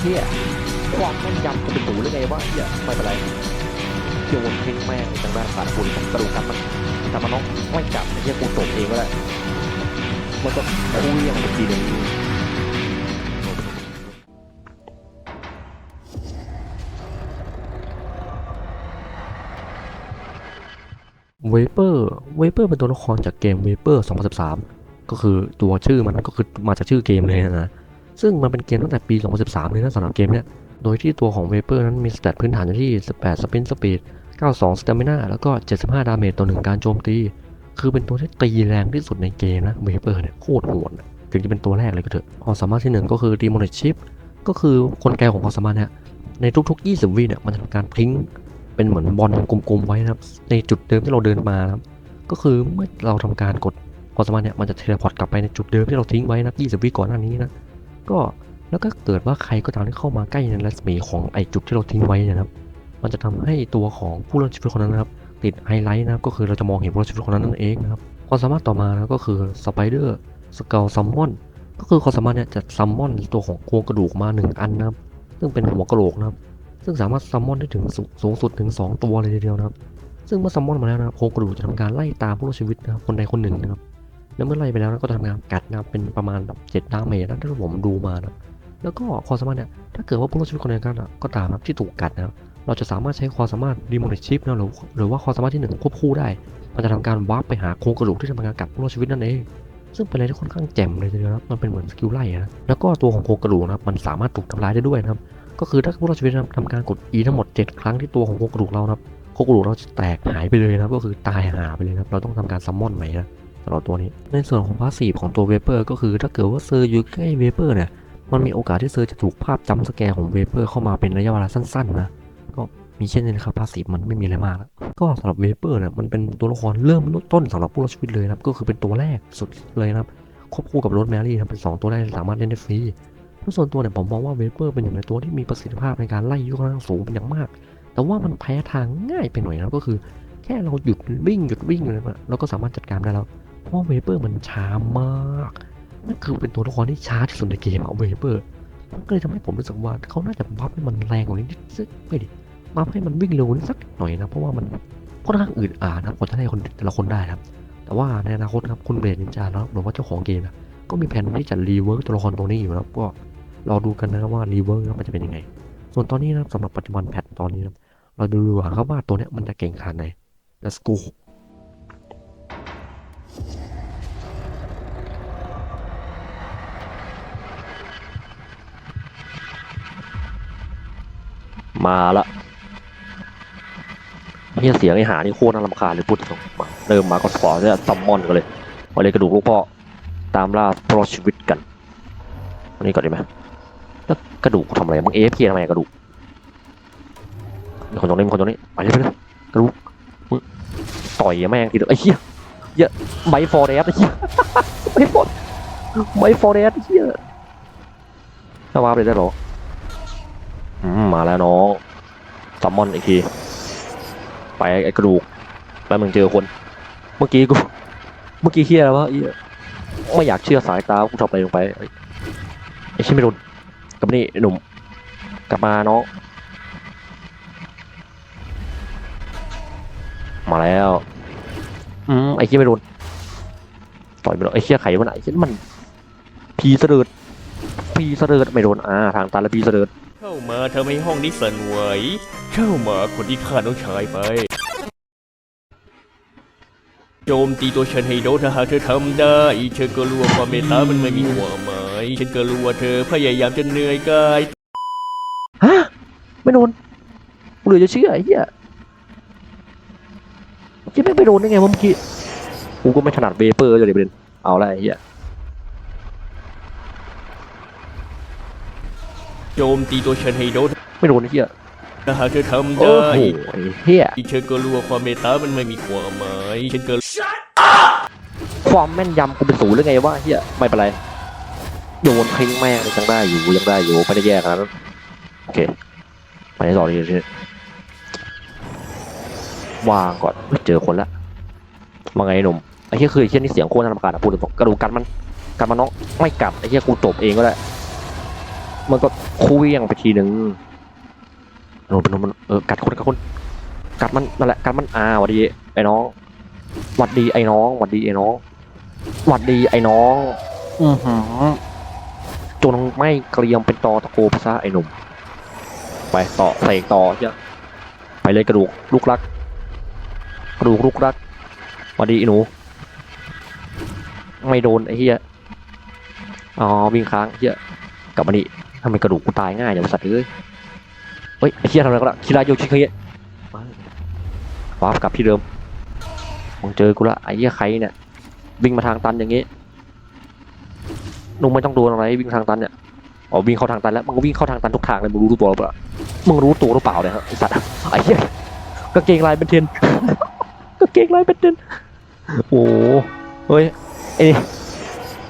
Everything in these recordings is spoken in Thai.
เฮียความแม่นยำกูเป็นศูหรือไงวะเฮียไม่เป็นไรเกี่ยววนเพ่งแม่งทางด้านขาคุณกระดูกกันมันกลับมาน้องไม่กลับไอ้เฮียกูจบเองก็ได้มันก็คุยยังอีกทีหนึ่งเวเปอร์เวเปอร์เป็นตัวละครจากเกมเวเปอร์ 2013 ก็คือตัวชื่อมันก็คือมาจากชื่อเกมเลยนะ ซึ่งมันเป็นเกมตั้งแต่ปี 2013 เลยนะสำหรับเกมเนี้ย โดยที่ตัวของเวเปอร์นั้นมีสเตตพื้นฐานอยู่ที่ 18 สปินสปีด 92 สเตมินาแล้วก็ 75 ดาเมจต่อหนึ่งการโจมตี คือเป็นตัวที่ตีแรงที่สุดในเกมนะ เวเปอร์เนี่ยโคตรโหดถึงจะเป็นตัวแรกเลยก็เถอะความสามารถที่หนึ่งก็คือ Demolish ก็คือกลไกของความสามารถเนี่ยในทุก ๆ 20 วิเนี่ยมันจะทำการทิ้งเป็นเหมือนบอลกลมๆไว้นะครับ ในจุดเดิมที่เราเดินมานะครับก็คือเมื่อเราทำการกดความสามารถเนี่ยมันจะเทเลพอร์ตกลับไปในจุดเดิมที่เราทิ้งไว้นะ20 วิก่อนหน้านี้นะ ก็แล้วก็เกิดว่าใครก็ตามที่เข้ามาใกล้ในรัศมีของไอจุดที่เราทิ้งไว้นะครับ มันจะทำให้ตัวของผู้รอดชีวิตคนนั้นนะครับ ติดไฮไลท์นะครับก็คือเราจะมองเห็นผู้รอดชีวิตคนนั้นนั่นเองนะครับความสามารถต่อมานะก็คือสไปเดอร์สเกลซัมมอนก็คือความสามารถเนี่ยจะซัมมอนตัวของโครงกระดูกมาหนึ่งอันนะครับ ซึ่งเป็นหัวกระโหลกนะครับ ซึ่งสามารถซัมมอนได้ถึงสูงสุดถึง 2 ตัวเลยทีเดียวนะครับ ซึ่งเมื่อซัมมอนมาแล้วนะโครงกระดูกจะทำการไล่ตามผู้รอดชีวิตนะครับคนใดคนหนึ่งนะครับ แล้วเมื่อไล่ไปแล้วก็จะทำการกัดนะครับเป็นประมาณแบบเจ็ดดาเมจนะที่ผมดูมานะแล้วก็ความสามารถเนี่ยถ้าเกิดว่าผู้รอดชีวิตคนใดก็ก็ตามนะที่ถูกกัดนะครับเราจะสามารถใช้ความสามารถดีโมนิชิปนะหรือหรือว่าความสามารถที่หนึ่งควบคู่ได้ มันจะทำการวาร์ปไปหาโครงกระดูกที่ทำการกัดผู้รอดชีวิตนั่นเองซึ่งเป็นอะไรที่ค่อนข้างแจ่มเลยทีเดียวนะครับมันเป็นเหมือนสกิลไล่นะแล้วก็ตัวของโครงกระดูกนะครับมันสามารถถูกทำลายได้ด้วยนะครับก็คือถ้าผู้รอดชีวิตทำการกด E ทั้งหมด 7 ครั้งที่ตัวของโครงกระดูกเรานะครับโครงกระดูกเราจะแตกหายไปเลยนะก็คือตายหาไปเลยนะเราต้องทำการซัมมอนใหม่นะำหรับตัวนี้ ในส่วนของพาสซีฟของตัวเวเปอร์ก็คือถ้าเกิดว่าเซอร์อยู่ใกล้เวเปอร์เนี่ยมันมีโอกาสที่เซอร์จะถูกภาพจำสแกร์ของเวเปอร์เข้ามาเป็นระยะเวลาสั้นๆนะก็มีเช่นนี้นะครับพาสซีฟมันไม่มีอะไรมากแล้วก็สำหรับเวเปอร์เนี่ยมันเป็นตัวละครเริ่มต้นสำหรับผู้รอดชีวิตเลยนะครับก็คือเป็นตัวแรกสุดเลยนะครับควบคู่กับโรสแมรี่นะครับเป็นสองตัวแรกสามารถเล่นได้ฟรีเพราะส่วนตัวเนี่ยผมมองว่าเวเปอร์เป็นหนึ่งในตัวที่มีประสิทธิภาพในการไล่ยุคค่างสูงเป็นอย่างมาก แต่ว่ามันแพ้ทางง่ายไปหน่อยนะก็คือ แค่เราหยุดวิ่งหยุดวิ่งเลยนะเราก็สามารถจัดการได้แล้ว เพราะว่าเวเปอร์มันช้ามากนั่นคือเป็นตัวละครที่ช้าที่สุดในเกมอะเวเปอร์มันก็เลยทำให้ผมรู้สึกว่าเขาน่าจะบัฟให้มันแรงกว่านี้นิดสักไม่ดิบัฟให้มันวิ่งเร็วนิดสักหน่อยนะเพราะว่ามันค่อนข้างอืดอาดนะกว่าจะได้คนแต่ละคนได้ครับ แต่ว่าในอนาคตครับคุณเบรดนินจาแล้วหรือว่าเจ้าของเกมนะก็มีแผนที่จะรีเวิร์กตัวละครตัวนี้อยู่นะก็รอดูกันนะครับว่ารีเวิร์กมันจะเป็นยังไง ส่วนตอนนี้นะสำหรับปัจจุบันแพทตอนนี้นะเราดูดีกว่าครับว่าตัวเนี้ยมันจะเก่งขนาดไหน Let's go มาละเฮียเสียงไอ้หานี่โคตรน่ารำคาญเลยพูดตรงมาเริ่มมาก็ขอเนี่ยซัมมอนกันเลยมาเลยกระดูกลูกพ่อตามล่าปลอดชีวิตกันอันนี้ก่อนดีไหมแล้วกระดูกทำอะไรมึงเอฟเทำไมกระดูกคนตรงนี้คนตรงนี้ไปเลยไปเลยกระดูกมึงต่อยแม่งทีเดียวไอ้เหี้ยเยอะไบฟอร์เรสไอ้เหี้ยไบฟอร์ไบฟอร์เรสไอ้เหี้ยถ้าวาร์ปได้หรอ มาแล้วน้องซัมมอนอีกที ไปไอ้กระดูก แล้วมึงเจอคน เมื่อกี้กู เมื่อกี้เฮียแล้ววะไม่อยากเชื่อสายตากูทำอะไรลงไปไอ้ไอ้ชิไม่รุนกับนี่หนุ่ม กลับมาน้องมาแล้ว อืมไอ้เฮียไม่รุนต่อยไปแล้วไอ้เฮียไข่มันไหนไอ้เฮียมัน พีเสดิร์ดพีเสดิร์ดไม่โดนอ่าทางตันแล้วพีเสดิร์ด เข้ามาทำให้ห้องนี้สั่นไหวเข้ามาคนที่ฆ่าน้องชายไป โจมตีตัวฉันให้โดนถ้าหากเธอทำได้ฉันก็รู้ว่าความเมตตามันไม่มีความหมายฉันก็รู้ว่าเธอพยายามจะเหนื่อยกายฮะไม่โดนเหลือจะเชื่อไอ้เหี้ยที่ไม่ไปโดนได้ไงเมื่อกี้กูก็ไม่ถนัดเวเปอร์เลยประเด็นเอาละไอ้เหี้ย โจมตีตัวฉันให้โดนไม่โดนไอ้เหี้ยถ้าหากเธอทำโอ้ได้โหไอ้เหี้ยฉันก็รู้ว่าความเมตตามันไม่มีความหมายฉันก็ความแม่นยำกูเป็นศูนย์หรือไงวะไอ้เหี้ยไม่เป็นไรโยนเพ่งแม่งยังได้อยู่ยังได้อยู่ไม่ได้แย่ขนาดนั้นโอเคไปต่อดีทีวางก่อนเฮ้ยเจอคนละมาไงหนุ่มไอ้เหี้ยคือไอ้เหี้ยนี่เสียงโคตรน่ารำคาญอะพูดตรงๆกระดูกกันมันกันมันน้องไม่กลับไอ้เหี้ยกูจบเองก็ได้ มันก็คุยยังไปทีหนึ่งโนนมันเออกัดคนกัดคนกัดมันนั่นแหละกัดมันอ่าหวัดดีไอ้น้องหวัดดีไอ้น้องหวัดดีไอ้น้องหวัดดีไอ้น้อง อือหือจนไม่เกรียมเป็นตอตะโกภาษาไอ้หนุ่ม ไปต่อเสกต่อเหี้ยอะไปเลยกระดูกลูกรัก กระดูกลูกรักหวัดดีไอ้หนู ไม่โดนไอ้เหี้ยอ๋อวิ่งค้างเหี้ยกลับมานี่ ทำไมกระดูกกูตายง่ายอย่างสัตว์เอ้ยเฮ้ยไอ้เหี้ยทำอะไรก็ได้คิราโยชิเคเยะวาร์ปกลับที่เดิมมึงเจอกูละไอ้เหี้ยใครเนี่ยวิ่งมาทางตันอย่างงี้หนุ่มไม่ต้องโดนอะไรวิ่งทางตันเนี่ยอ๋อวิ่งเข้าทางตันแล้วมึงก็วิ่งเข้าทางตันทุกทางเลยมึงรู้ตัวหรือเปล่ามึงรู้ตัวหรือเปล่าเนี่ยครับไอ้สัตว์ไอ้เหี้ยกางเกงลายเป็นเทนกางเกงลายเป็นเทนโอ้โหเฮ้ยไอ้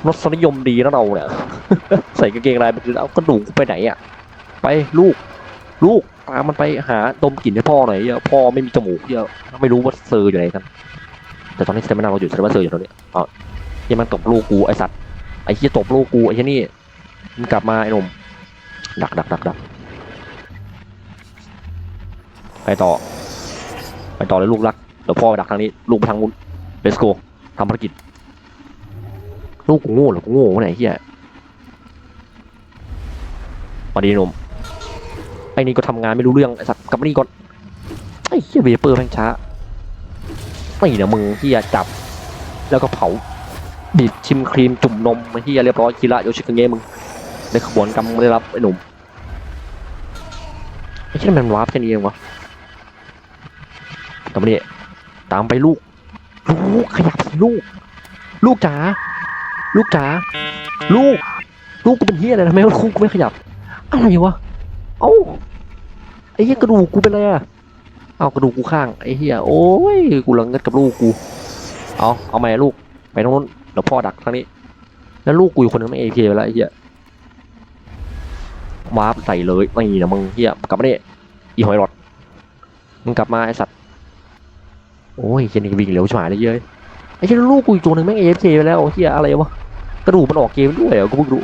รสนิยมดีนะเราเนี่ย ใส่กางเกงลายเป็นเทนเอากระดูกไปไหนอะ ไปลูก ลูกตามมันไปหาดมกลิ่นให้พ่อหน่อยเหี้ยพ่อไม่มีจมูกเหี้ยไม่รู้ว่าเซอร์อยู่ไหนกัน แต่ตอนนี้เซอร์ไม่นั่งเราอยู่แสดงว่าเซอร์อยู่ตรงนี้อ๋อเหี้ยมันตบลูกกูไอสัตว์ไอเหี้ยตบลูกกูไอเหี้ยนี่มันกลับมาไอ้หนุ่มดักดักดักดักไปต่อ ไปต่อเลยลูกรักเดี๋ยวพ่อไปดักทางนี้ลูกไปทางนู้น let's go ทำภารกิจลูกกูโง่หรือกูโง่ไหนเหี้ย สวัสดีหนุ่มไอ้นี่ก็ทำงานไม่รู้เรื่องไอ้สัตว์กลับมานี่ก่อนไอ้เหี้ยเวเปอร์แม่งช้าไม่เนี่ยมึงเหี้ยจับ แล้วก็เผาบีบชิมครีมจุ่มนมไอ้เหี้ยเรียบร้อยคีระโยชิคังเงะมึงในขบวนกรรมได้รับไอ้หนุ่มไอ้เหี้ยมันวาร์ปแค่นี้เองวะกลับมนี่ตามไปลูก ลูกขยับลูก ลูกจ๋าลูกจ๋าลูก ลูกกูเป็นเหี้ยอะไรทำไมลูกกูไม่ขยับ อะไรวะ เอ้าไอ้เหี้ยกระดูกกูเป็นไรอะเอากระดูกกูข้างไอ้เหี้ยโอ้ยกูหลังเงินกับลูกกู เอาเอาไหมลูกไปตรงนู้นเดี๋ยวพ่อดักทางนี้ แล้วลูกกูอยู่คนนึงไม่เอพีไปแล้วไอ้เหี้ยวาร์ปใส่เลยไม่นะมึงเหี้ยกลับมาเนี่ยอีหอยหลอดมึงกลับมาไอสัตว์โอ้ยเจนี่วิ่งเร็วชิบหายเลยเย้ยไอ้เหี้ยลูกกูอีกตัวหนึงไม่เอฟไปแล้วเหี้ยอะไรวะกระดูกมันออกเกมด้วยเหรอกูเพิ่งรู้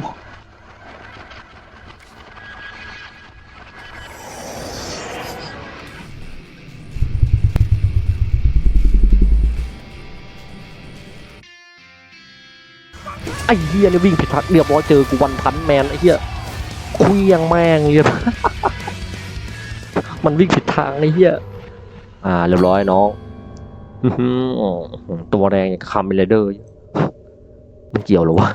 ไอ้เฮียเนี่ยวิ่งผิดทางเรียบร้อยเจอกูวันพันแมนไอ้เฮียคุยยังแม่งเลยมันวิ่งผิดทางไอ้เฮียอ่า เรียบร้อยน้องตัวแรงอย่างคาร์เมลเดอร์มันเกี่ยวหรอวะ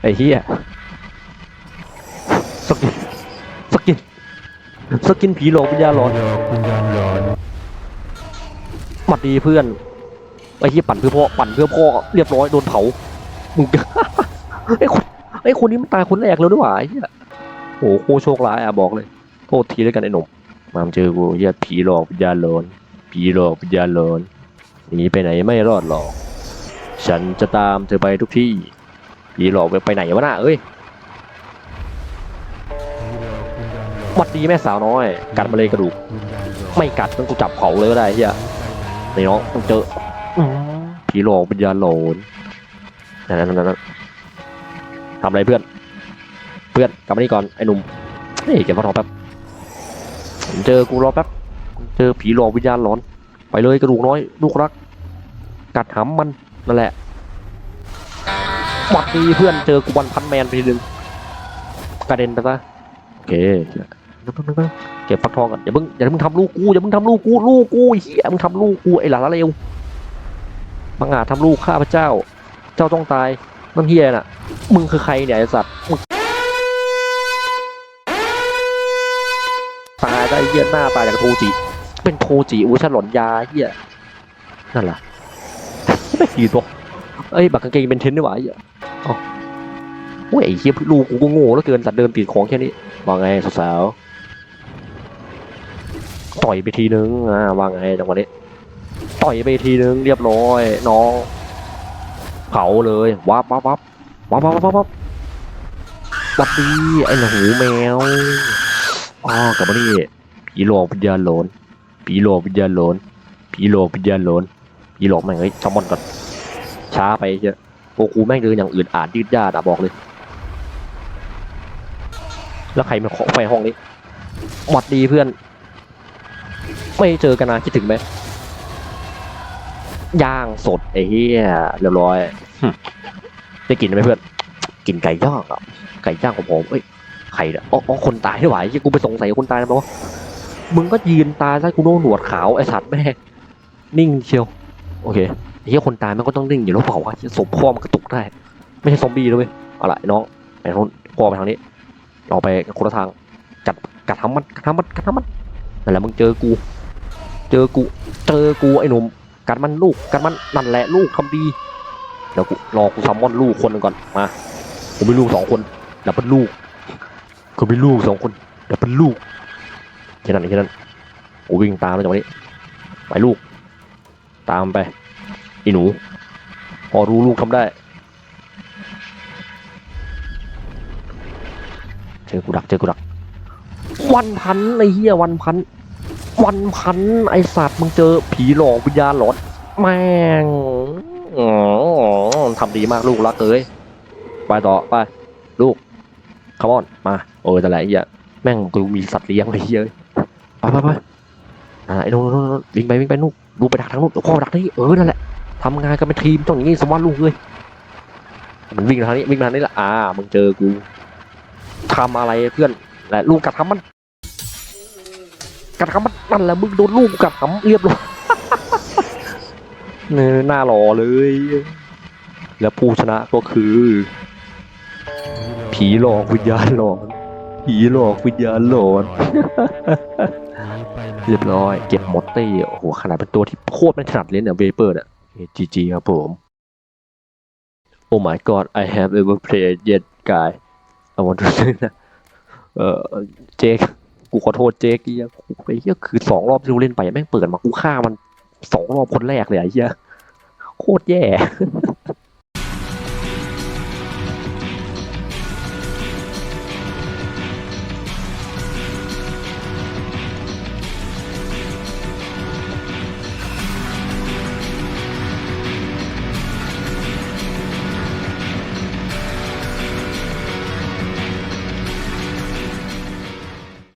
ไอ้เฮียสกินสกิน สกินผีหลอกวิญญาณหลอนคุณยานหลอนหมัดดีเพื่อนไอ้ที่ปั่นเพื่อพ่อปั่นเพื่อพ่อเรียบร้อยโดนเผามึงไอ้คนไอ้คนนี้มันตายคนแรกเลยด้วยวะไอ้เหี้ยโอ้โหโคตรโชคร้ายอะบอกเลยโทษทีแล้วกันไอ้หนุ่มมาเจอกูเหี้ยผีหลอกวิญญาณหลอนผีหลอกวิญญาณหลอนหนีไปไหนไม่รอดหรอก ฉันจะตามเธอไปทุกที่ผีหลอกไปไหนวะน่ะเอ้ย วัดดีแม่สาวน้อย กัดมาเลยกระดูก ไม่กัดต้องกูจับเผาเลยก็ได้เฮียนี่น้องต้องเจอผีหลอกวิญญาณหลอนนั่นนั่นนั่นทำอะไรเพื่อน เพื่อนกลับมานี่ก่อนไอ้หนุ่มเฮ้ยเก็บมารอแป๊บเจอกูรอแป๊บเจอผีหลอกวิญญาณหลอน ไปเลยกระดูกน้อยลูกรัก กัดหำมันนั่นแหละหวัดดีเพื่อนเจอกูวันพันแมนไปทีนึงกระเด็นไปซะโอเค นึกนึกนึกเก็บฟักทองก่อนอย่าเพิ่งอย่าเพิ่งทำลูกกูอย่าเพิ่งทำลูกกูลูกกู้เฮียมึงทำลูกกูไอ้หลานละเลวบังอาจทำลูกข้าพเจ้า เจ้าต้องตายนั่นเฮียน่ะ มึงคือใครเนี่ยไอ้สัตว์ตายได้เฮียหน้าตายจากโทจิ เป็นโทจิอูชันหลอนยาเฮียนั่นล่ะไม่ดีตัวเอ้ยบักกางเกงเป็นเทนด้วยวะเฮียอ๋อโอ้ยไอ้เฮียลูกกูก็โง่แล้วเกินสัตว์เดินติดของแค่นี้ว่าไงสาวๆ ต่อยไปทีนึงอ่าว่าไงจังหวะนี้ต่อยไปทีนึงเรียบร้อยน้องเผาเลยวับวับวับวับวับวับวับวับดีไอ้หนูแมวอ๋อกลับมานี่ผีหลอกวิญญาณหลอนผีหลอกวิญญาณหลอนผีหลอกวิญญาณหลอนผีหลอกแม่งเฮ้ยซัมมอนก่อนช้าไปเยอะโอ้กูแม่งเดินอย่างอื่นอ่านยืดยาดอะบอกเลย แล้วใครมาเคาะไฟห้องนี้หวัดดีเพื่อน ไม่เจอกันนานคิดถึงไหมย่างสดไอ้เหี้ยเรียบร้อยหึได้กินไหมเพื่อนกินไก่ย่างอะไก่ย่างของผมเอ้ยใครเนี่ยอ๋ออ๋อคนตายไม่ไหวที่กูไปสงสัยคนตายแล้วมั้งวะมึงก็ยืนตายซะกูโน่นหนวดขาวไอ้สัตว์แม่งนิ่งเชียวโอเคไอ้เหี้ยคนตายมันก็ต้องนิ่งอยู่แล้วเปล่าวะศพพ่อมันกระตุกได้ ไม่ใช่ซอมบี้เลยเว้ยเอาล่ะไรน้องไปทางโน้นพ่อไปทางนี้ เราไปคนละทางจัดกัดทำมันกัดทำมันกัดทำมันนั่นแหละมึงเจอกู เจอกู เจอกูไอ้หนุ่มกัดมันลูกกัดมันนั่นแหละลูกทำดีเดี๋ยวกูรอกูซัมมอนลูกคนหนึ่งก่อนมากูมีลูกสองคนเดี๋ยวเป็นลูกกูมีลูกสองคนเดี๋ยวเป็นลูกแค่นั้นแค่นั้นกูวิ่งตามไปจังหวะนี้ไปลูก ตามไปไอ้หนู พอรู้ลูกทำได้เจอกูดักเจอกูดัก วันพันไอ้เหี้ยวันพัน วันพันไอสัตว์มึงเจอผีหลอกวิญญาณหลอนแม่งอ๋อทำดีมากลูกรักเอ้ยไปต่อไปลูกคารมอนมาเออแต่ละไอ้เหี้ยแม่งกูมีสัตว์เลี้ยงเลยเหี้ยไปไปไปอ่าไอ้นู่นนู่นนู่นวิ่งไปวิ่งไปนู่นลูไปดักทางนู่นพ่อดักนี่เออนั่นแหละทำงานกันเป็นทีมต้องอย่างนี้สมวันลูกเลยมันวิ่งทางนี้วิ่งทางนี้แหละอ่ามึงเจอกูทำอะไรเพื่อนแหละลูกกัดทำมัน กัดคำมันนั่นแหละมึงโดนลูกกัดคำเรียบร้อยเนื้อหน้าหล่อเลย แล้วผู้ชนะก็คือ ผีหลอกวิญญาณหลอนผีหลอกวิญญาณหลอนเรียบร้อย เก็บหมดตี้โอ้โหขนาดเป็นตัวที่โคตรไม่ถนัดเล่นเนี่ยเวเปอร์เนี่ยจีจีครับผม Oh my god I have ever played yet guy I want to say นะเออเจค กูขอโทษเจ๊กเฮียไอ้เฮียคือสองรอบที่กูเล่นไปแม่งเปิดมากูฆ่ามันสองรอบคนแรกเลยไอ้เฮียโคตรแย่